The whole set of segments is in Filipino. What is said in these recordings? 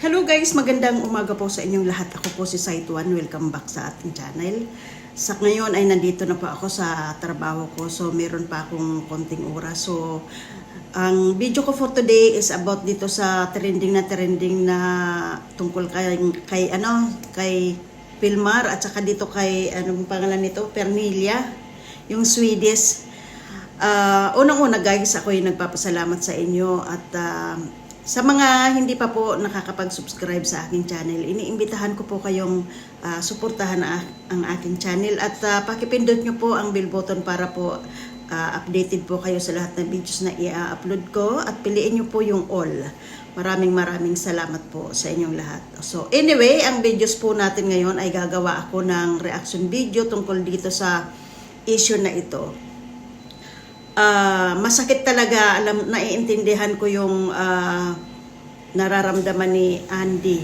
Hello guys, magandang umaga po sa inyong lahat. Ako po si Site One. Welcome back sa ating channel. Sa ngayon ay nandito na po ako sa trabaho ko. So meron pa akong konting oras. So ang video ko for today is about dito sa trending na trending na tungkol kay, kay ano, kay Pilmar at saka dito kay anong pangalan nito, Pernilia, yung Swedish. Ah, unang-una guys, ako yung nagpapasalamat sa inyo at ah, sa mga hindi pa po nakakapag-subscribe sa aking channel, iniimbitahan ko po kayong ah, suportahan ang, aking channel at ah, pakipindot nyo po ang bell button para po ah, updated po kayo sa lahat ng videos na i-upload ko at piliin nyo po yung all. Maraming maraming salamat po sa inyong lahat. So anyway, ang videos po natin ngayon ay gagawa ako ng reaction video tungkol dito sa issue na ito ah masakit talaga. Alam naiintindihan ko yung ah, nararamdaman ni Andy.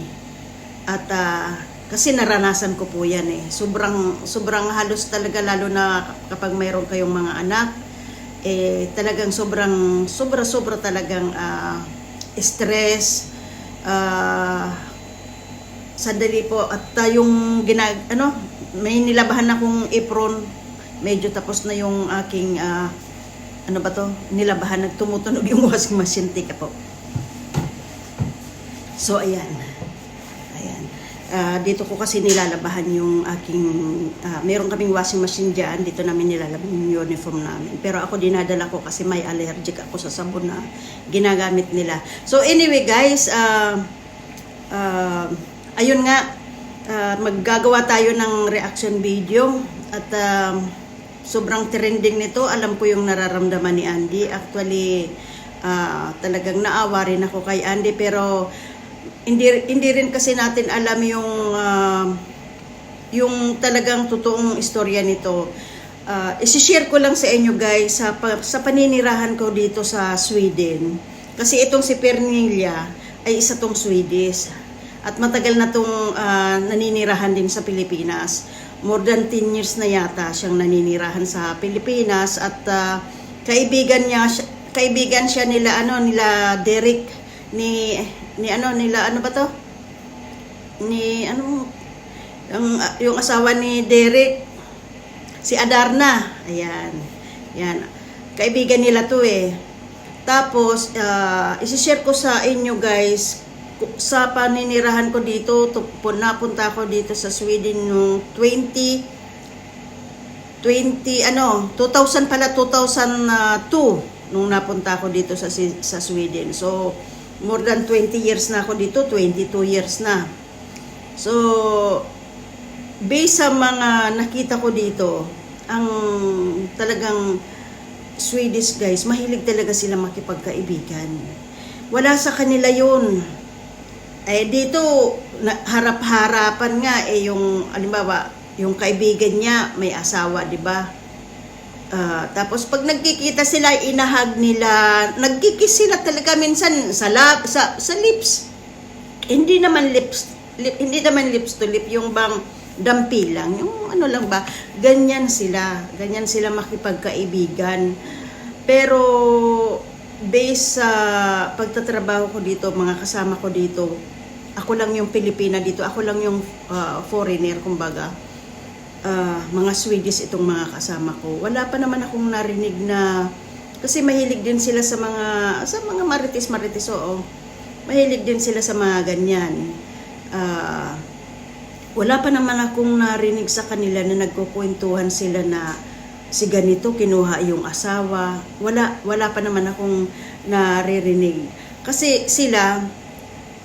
At ah, kasi naranasan ko po yan eh. Sobrang sobrang halos talaga lalo na kapag mayroon kayong mga anak eh talagang sobrang sobra sobra talagang ah, stress. Ah, sandali po. At ah, yung ginag ano may nilabahan akong apron. Medyo tapos na yung aking ah, ano ba to? Nilabahan nagtumutunog yung washing machine. Tika po. So ayan. Ayan. Ah, dito ko kasi nilalabahan yung aking ah, meron kaming washing machine diyan dito namin nilalaban yung uniform namin. Pero ako dinadala ko kasi may allergic ako sa sabon na ginagamit nila. So anyway guys ah ah, ayun nga. Ah, maggagawa tayo ng reaction video. At ah, sobrang trending nito alam ko yung nararamdaman ni Andy actually ah, talagang naawa rin ako kay Andy pero hindi hindi rin kasi natin alam yung ah, yung talagang totoong istorya nito. Uh, isi-share ko lang sa inyo guys sa, sa paninirahan ko dito sa Sweden. Kasi itong si Pernilla ay isa tong Swedish. At matagal na tong ah, naninirahan din sa Pilipinas. More than 10 years na yata siyang naninirahan sa Pilipinas at ah, kaibigan niya kaibigan siya nila ano nila Derek ni ni ano nila ano ba to? Ni ano yung, yung asawa ni Derek si Adarna. Ayan. Yan. Kaibigan nila to eh. Tapos, uh, isi-share ko sa inyo guys, sa paninirahan ko dito, to, pu- napunta ako dito sa Sweden noong 20, 20, ano, 2000 pala, 2002, nung napunta ako dito sa, sa Sweden. So, more than 20 years na ako dito, 22 years na. So, based sa mga nakita ko dito, ang talagang Swedish guys, mahilig talaga sila makipagkaibigan. Wala sa kanila yun. Eh dito, harap-harapan nga eh yung, alimbawa, yung kaibigan niya may asawa, di ba? Ah, tapos pag nagkikita sila, inahag nila, nagkikis sila talaga minsan sa, lap, sa, sa lips. Hindi naman lips, lip, hindi naman lips to lip, yung bang dampi lang, yung ano lang ba, ganyan sila, ganyan sila makipagkaibigan. Pero based sa pagtatrabaho ko dito, mga kasama ko dito, ako lang yung Pilipina dito, ako lang yung ah, foreigner, kumbaga ah, mga Swedish itong mga kasama ko. Wala pa naman akong narinig na kasi mahilig din sila sa mga sa mga marites marites oo. Mahilig din sila sa mga ganyan. Ah, wala pa naman akong narinig sa kanila na nagkukwentuhan sila na si ganito kinuha yung asawa. Wala wala pa naman akong naririnig. Kasi sila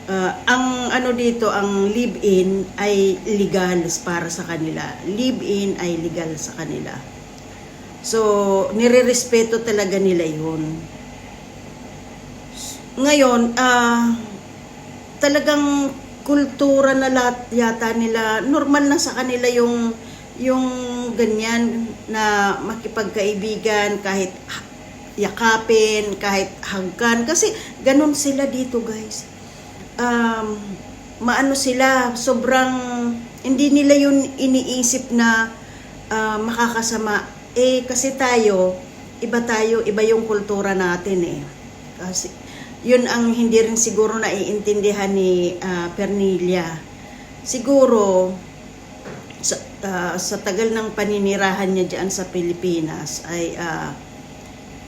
Uh, ang ano dito, ang live-in ay legal para sa kanila. Live-in ay legal sa kanila. So, nire-respeto talaga nila yun. Ngayon, ah talagang kultura na lahat yata nila, normal na sa kanila yung yung ganyan na makipagkaibigan kahit yakapin, kahit hanggan. Kasi ganun sila dito guys um, maano sila, sobrang hindi nila yun iniisip na ah, makakasama. Eh, kasi tayo, iba tayo, iba yung kultura natin eh. Kasi yun ang hindi rin siguro naiintindihan ni ah, Pernilla. Siguro, sa, ah, sa tagal ng paninirahan niya dyan sa Pilipinas ay ah,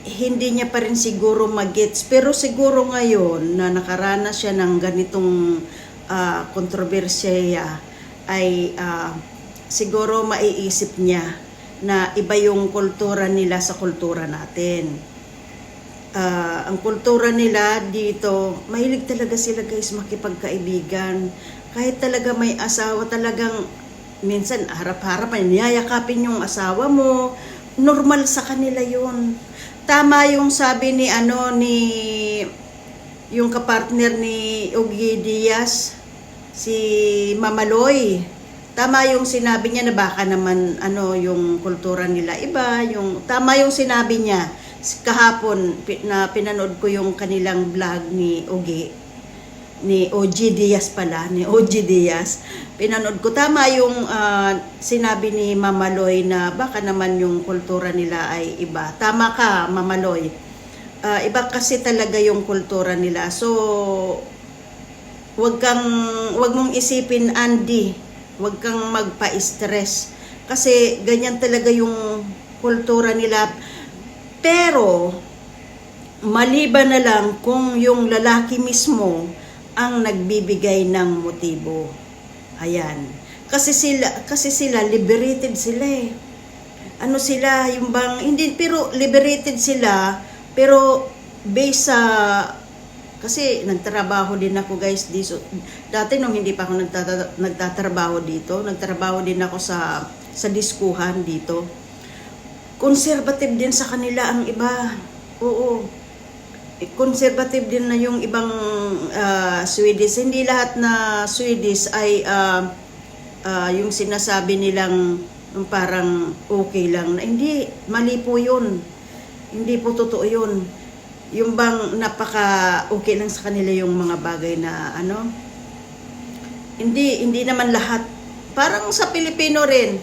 hindi niya pa rin siguro magets pero siguro ngayon na nakaranas siya ng ganitong ah, kontrobersya ay ah, siguro maiisip niya na iba yung kultura nila sa kultura natin. Ah, ang kultura nila dito, mahilig talaga sila guys makipagkaibigan. Kahit talaga may asawa, talagang minsan harap-harap, niyayakapin yung asawa mo. Normal sa kanila yun. Tama yung sabi ni ano ni yung kapartner ni Ogie Diaz, si Mamaloy. Tama yung sinabi niya na baka naman ano yung kultura nila iba, yung tama yung sinabi niya kahapon na pinanood ko yung kanilang vlog ni Ogie ni OG Diaz pala, ni OG Diaz. Pinanood ko tama yung ah, sinabi ni Mamaloy na baka naman yung kultura nila ay iba. Tama ka, Mamaloy. Ah, iba kasi talaga yung kultura nila. So wag kang wag mong isipin Andy, wag kang magpa-stress kasi ganyan talaga yung kultura nila. Pero maliban na lang kung yung lalaki mismo ang nagbibigay ng motibo. Ayan. Kasi sila kasi sila liberated sila eh. Ano sila yung bang hindi pero liberated sila pero based sa kasi nagtrabaho din ako guys dito. Dati nung hindi pa ako nagtata- nagtatrabaho dito, nagtrabaho din ako sa sa diskuhan dito. Conservative din sa kanila ang iba. Oo. Eh, Conservative din na yung ibang ah, Swedish. Hindi lahat na Swedish ay ah, ah, yung sinasabi nilang parang okay lang. Na, hindi, mali po yun. Hindi po totoo yun. Yung bang napaka okay lang sa kanila yung mga bagay na ano, hindi hindi naman lahat parang sa Pilipino rin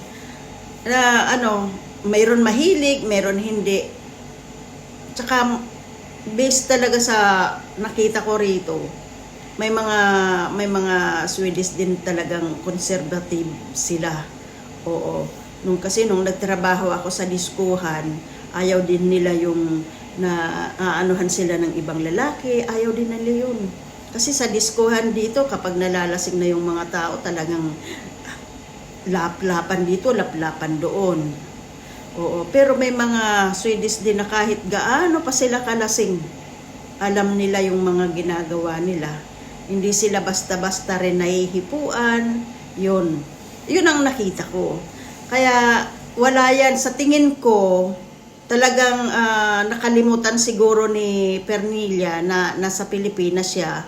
na ano mayroon mahilig mayroon hindi tsaka based talaga sa nakita ko rito may mga may mga Swedish din talagang conservative sila. Oo. Nung kasi nung nagtrabaho ako sa diskuhan ayaw din nila yung na aanuhan sila ng ibang lalaki ayaw din nila yun. Kasi sa diskuhan dito, kapag nalalasing na yung mga tao, talagang laplapan dito, laplapan doon. Oo, pero may mga Swedish din na kahit gaano pa sila kalasing, alam nila yung mga ginagawa nila. Hindi sila basta-basta rin nahihipuan. Yun. Yun ang nakita ko. Kaya wala yan. Sa tingin ko, talagang ah, nakalimutan siguro ni Pernilla na nasa Pilipinas siya.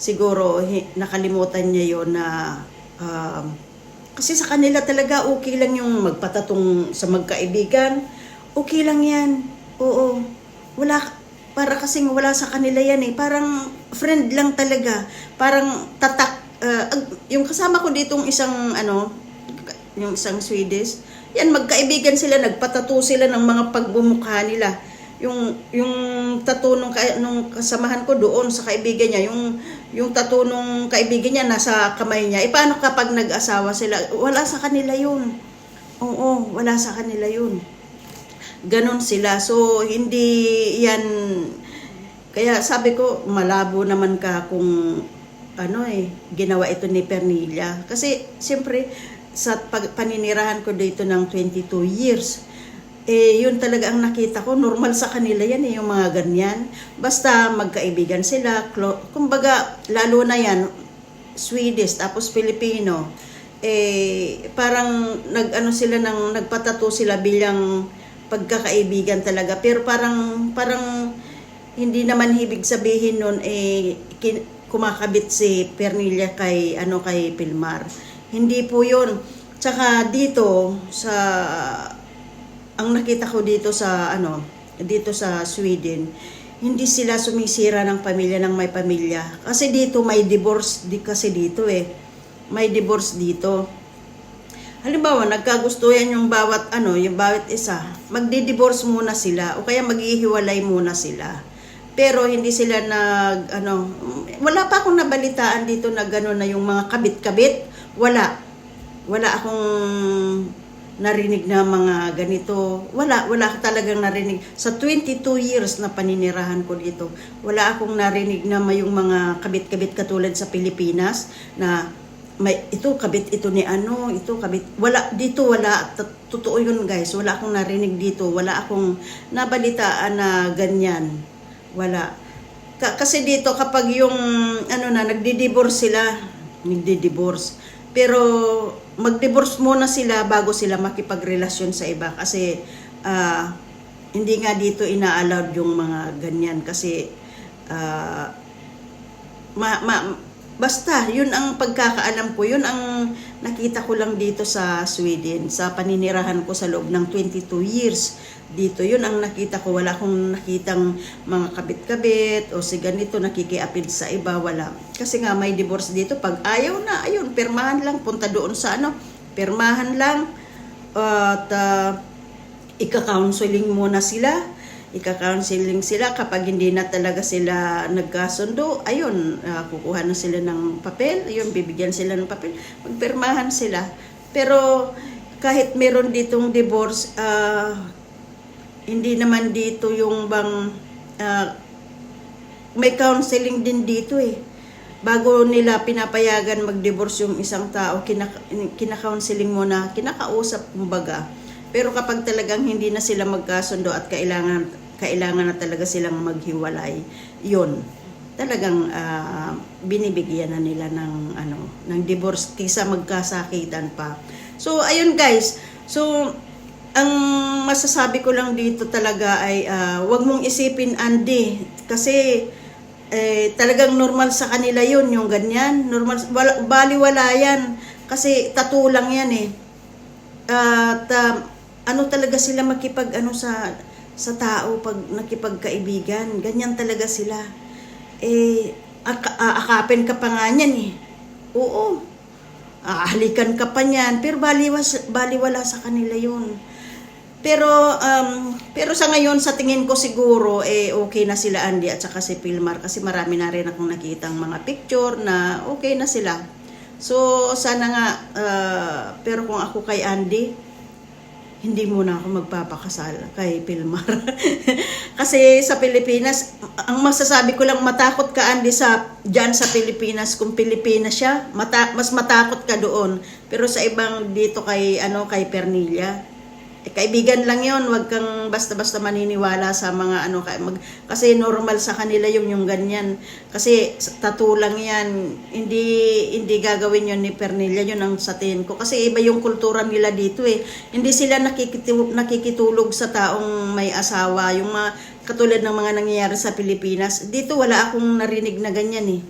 Siguro nakalimutan niya yon na um, kasi sa kanila talaga okay lang yung magpatatong sa magkaibigan. Okay lang yan. Oo. Wala, para kasing wala sa kanila yan eh. Parang friend lang talaga. Parang tatak. ag- yung kasama ko ditong isang ano, yung isang Swedish, yan magkaibigan sila, nagpatato sila ng mga pagbumukha nila. Yung yung tattoo nung, nung kasamahan ko doon sa kaibigan niya, yung yung tattoo nung kaibigan niya nasa kamay niya. E paano kapag nag-asawa sila? Wala sa kanila yun. Oo, wala sa kanila yun. Ganon sila. So, hindi yan... Kaya sabi ko, malabo naman ka kung ano eh, ginawa ito ni Pernilla. Kasi, siyempre, sa paninirahan ko dito ng 22 years, eh, yun talaga ang nakita ko. Normal sa kanila yan eh, yung mga ganyan. Basta magkaibigan sila. Kumbaga, lalo na yan, Swedish, tapos Filipino. Eh, parang nag-ano sila ng, nagpatato sila bilang pagkakaibigan talaga. Pero parang, parang, hindi naman ibig sabihin nun, eh, kin- kumakabit si Pernilla kay, ano, kay Pilmar. Hindi po yun. Tsaka dito, sa ang nakita ko dito sa ano, dito sa Sweden, hindi sila sumisira ng pamilya ng may pamilya. Kasi dito may divorce di kasi dito eh. May divorce dito. Halimbawa, nagkagustuhan yung bawat ano, yung bawat isa, magdi-divorce muna sila o kaya maghihiwalay muna sila. Pero hindi sila nag, ano, wala pa akong nabalitaan dito na gano'n na yung mga kabit-kabit. Wala. Wala akong narinig na mga ganito. Wala, wala talagang narinig. Sa 22 years na paninirahan ko dito, wala akong narinig na may yung mga kabit-kabit katulad sa Pilipinas na may ito kabit ito ni ano, ito kabit. Wala dito wala totoo yun guys. Wala akong narinig dito. Wala akong nabalitaan na ganyan. Wala. Ka- kasi dito kapag yung ano na nagdi-divorce sila, nagdi-divorce. Pero mag-divorce muna sila bago sila makipagrelasyon sa iba. Kasi ah, hindi nga dito ina-allowed yung mga ganyan. Kasi ah, ma, ma, basta yun ang pagkakaalam ko. Yun ang nakita ko lang dito sa Sweden sa paninirahan ko sa loob ng 22 years. Dito yun ang nakita ko. Wala akong nakitang mga kabit-kabit o si ganito nakikiapid sa iba wala. Kasi nga may divorce dito. Pag ayaw na ayun pirmahan lang. Punta doon sa ano pirmahan lang. At ah, ika-counseling muna sila ika-counseling sila kapag hindi na talaga sila nagkasundo. Ayun ah, kukuha na sila ng papel. Ayun bibigyan sila ng papel. Magpirmahan sila. Pero kahit meron ditong divorce ah, hindi naman dito yung bang ah, may counseling din dito eh. Bago nila pinapayagan mag-divorce yung isang tao, kinaka- kina-counseling mo na, kinakausap kumbaga. Pero kapag talagang hindi na sila magkasundo at kailangan kailangan na talaga silang maghiwalay, yun. Talagang ah, binibigyan na nila ng ano, ng divorce kaysa magkasakitan pa. So ayun guys. So ang masasabi ko lang dito talaga ay ah, wag mong isipin Andy kasi eh, talagang normal sa kanila yun, yung ganyan. Normal, wala, baliwala yan. Kasi tattoo lang yan eh. At ah, ano talaga sila makipag ano sa sa tao pag nakipagkaibigan. Ganyan talaga sila. Eh, ak- aakapin ka pa nga niyan eh. Oo. Aahalikan ka pa niyan. Pero baliwas, baliwala sa kanila yun. Pero um, pero sa ngayon sa tingin ko siguro eh okay na sila Andy at saka si Pilmar kasi marami na rin akong nakitang mga picture na okay na sila. So sana nga uh, pero kung ako kay Andy hindi muna ako magpapakasal kay Pilmar. kasi sa Pilipinas, ang masasabi ko lang matakot ka Andy sa diyan sa Pilipinas kung Pilipinas siya, mata, mas matakot ka doon. Pero sa ibang dito kay ano kay Pernilla, eh, kaibigan lang yon wag kang basta-basta maniniwala sa mga ano mag, kasi normal sa kanila yung yung ganyan. Kasi tattoo lang yan. Hindi hindi gagawin yon ni Pernilla. Yun ang sa tingin ko. Kasi iba yung kultura nila dito eh. Hindi sila nakikitu- nakikitulog sa taong may asawa. Yung mga katulad ng mga nangyayari sa Pilipinas. Dito wala akong narinig na ganyan eh.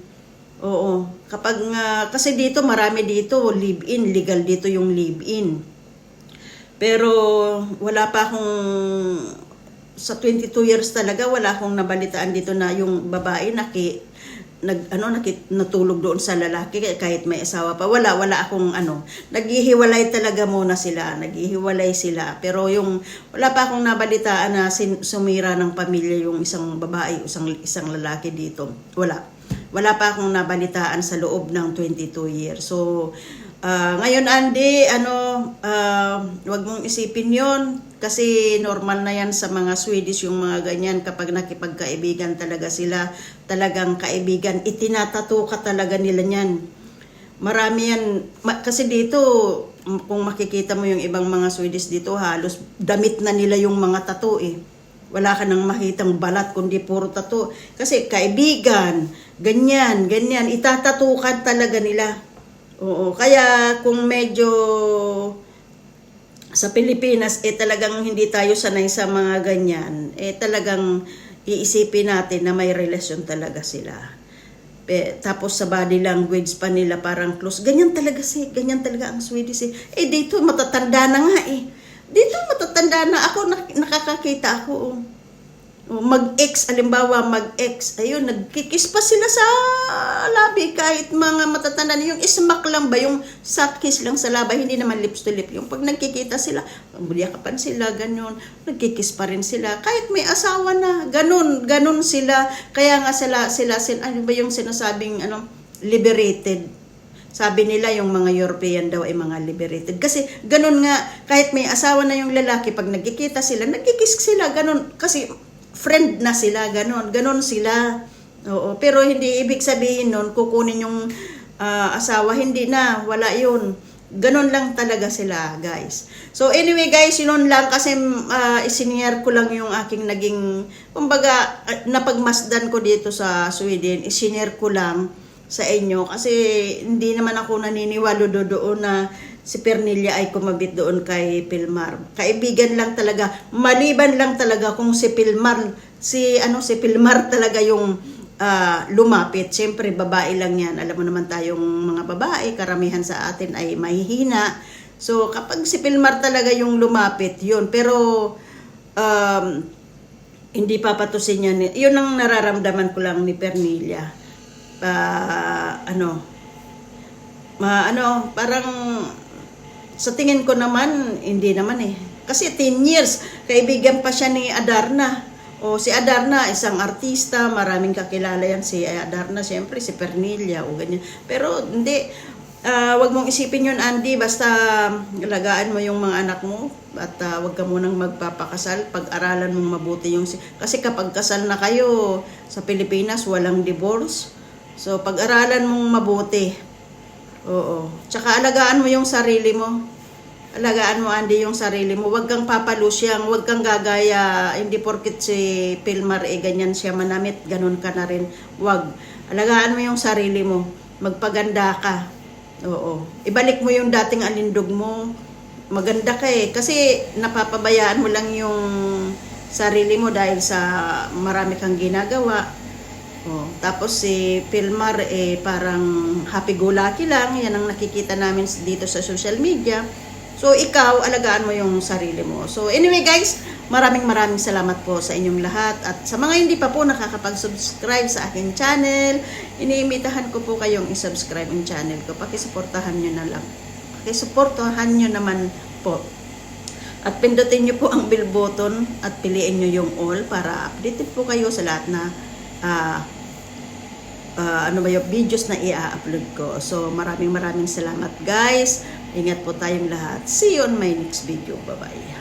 Oo. Kapag nga, kasi dito marami dito live-in, legal dito yung live-in. Pero wala pa akong sa 22 years talaga wala akong nabalitaan dito na yung babae naki nag ano naki, natulog doon sa lalaki kahit may asawa pa wala wala akong ano. Naghihiwalay talaga muna sila naghihiwalay sila. Pero yung wala pa akong nabalitaan na sin, sumira ng pamilya yung isang babae isang isang lalaki dito. Wala. Wala pa akong nabalitaan sa loob ng 22 years. So Ah, ngayon Andy, ano, ah, wag mong isipin 'yon kasi normal na 'yan sa mga Swedish yung mga ganyan kapag nakipagkaibigan talaga sila, talagang kaibigan, itinatato ka talaga nila niyan. Marami yan, ma- kasi dito, kung makikita mo yung ibang mga Swedish dito, halos damit na nila yung mga tato eh. Wala ka nang makitang balat kundi puro tato. Kasi kaibigan, ganyan, ganyan, itatatukan talaga nila. Oo, kaya kung medyo sa Pilipinas eh talagang hindi tayo sanay sa mga ganyan, eh talagang iisipin natin na may relasyon talaga sila. Pe, tapos sa body language pa nila parang close. Ganyan talaga si, ganyan talaga ang Swedish eh. Eh dito matatanda na nga eh. Dito matatanda na ako nak- nakakakita ako. Oh. Mag-ex, alimbawa mag-ex, ayun, nagkikis pa sila sa labi kahit mga matatanda yung ismak lang ba, yung soft kiss lang sa labi, hindi naman lips to lip. Yung pag nagkikita sila, buliyakapan sila, ganun, nagkikis pa rin sila. Kahit may asawa na, ganun, ganun sila. Kaya nga sila, sila, sila ano ba yung sinasabing, ano, liberated. Sabi nila yung mga European daw ay mga liberated. Kasi ganun nga, kahit may asawa na yung lalaki, pag nagkikita sila, nagkikis sila, ganun. Kasi friend na sila, ganun. Ganun sila. Oo. Pero hindi ibig sabihin nun, kukunin yung ah, asawa, hindi na, wala yun. Ganun lang talaga sila, guys. So anyway, guys, yun lang kasi uh, isiniyar ko lang yung aking naging, kumbaga, ah, napagmasdan ko dito sa Sweden, isiniyar ko lang sa inyo kasi hindi naman ako naniniwalo do doon na si Pernilla ay kumabit doon kay Pilmar. Kaibigan lang talaga, maliban lang talaga kung si Pilmar, si ano si Pilmar talaga yung ah, lumapit. Siyempre babae lang 'yan. Alam mo naman tayong mga babae, karamihan sa atin ay mahihina. So kapag si Pilmar talaga yung lumapit, 'yun. Pero um, hindi papatusin niya. ni- Yun ang nararamdaman ko lang ni Pernilla. Ah, ano, ma ano, parang sa tingin ko naman, hindi naman eh. Kasi 10 years, kaibigan pa siya ni Adarna. O si Adarna, isang artista, maraming kakilala yan si Adarna, siyempre si Pernilla o ganyan. Pero hindi, ah, wag mong isipin yun Andy, basta lagaan mo yung mga anak mo at ah, wag ka munang magpapakasal, pag-aralan mong mabuti yung... si- Kasi kapag kasal na kayo sa Pilipinas, walang divorce. So pag-aralan mong mabuti, Oo. Tsaka alagaan mo yung sarili mo. Alagaan mo, Andy, yung sarili mo. Huwag kang papalusyang, huwag kang gagaya. Hindi porkit si Pilmar, eh, ganyan siya manamit, ganun ka na rin. Huwag. Alagaan mo yung sarili mo. Magpaganda ka. Oo. Ibalik mo yung dating alindog mo. Maganda ka eh. Kasi napapabayaan mo lang yung sarili mo dahil sa marami kang ginagawa. Oh, tapos si Pilmar eh parang happy-go-lucky lang, yan ang nakikita namin dito sa social media. So ikaw, alagaan mo yung sarili mo. So anyway guys, maraming maraming salamat po sa inyong lahat. At sa mga hindi pa po nakakapag-subscribe sa aking channel, iniimitahan ko po kayong isubscribe ang channel ko. Pakisuportahan nyo na lang. Pakisuportahan nyo naman po. At pindutin nyo po ang bell button at piliin nyo yung all para updated po kayo sa lahat na ah, ah, ano ba yung videos na i-upload ko. So maraming maraming salamat guys. Ingat po tayong lahat. See you on my next video. Bye-bye.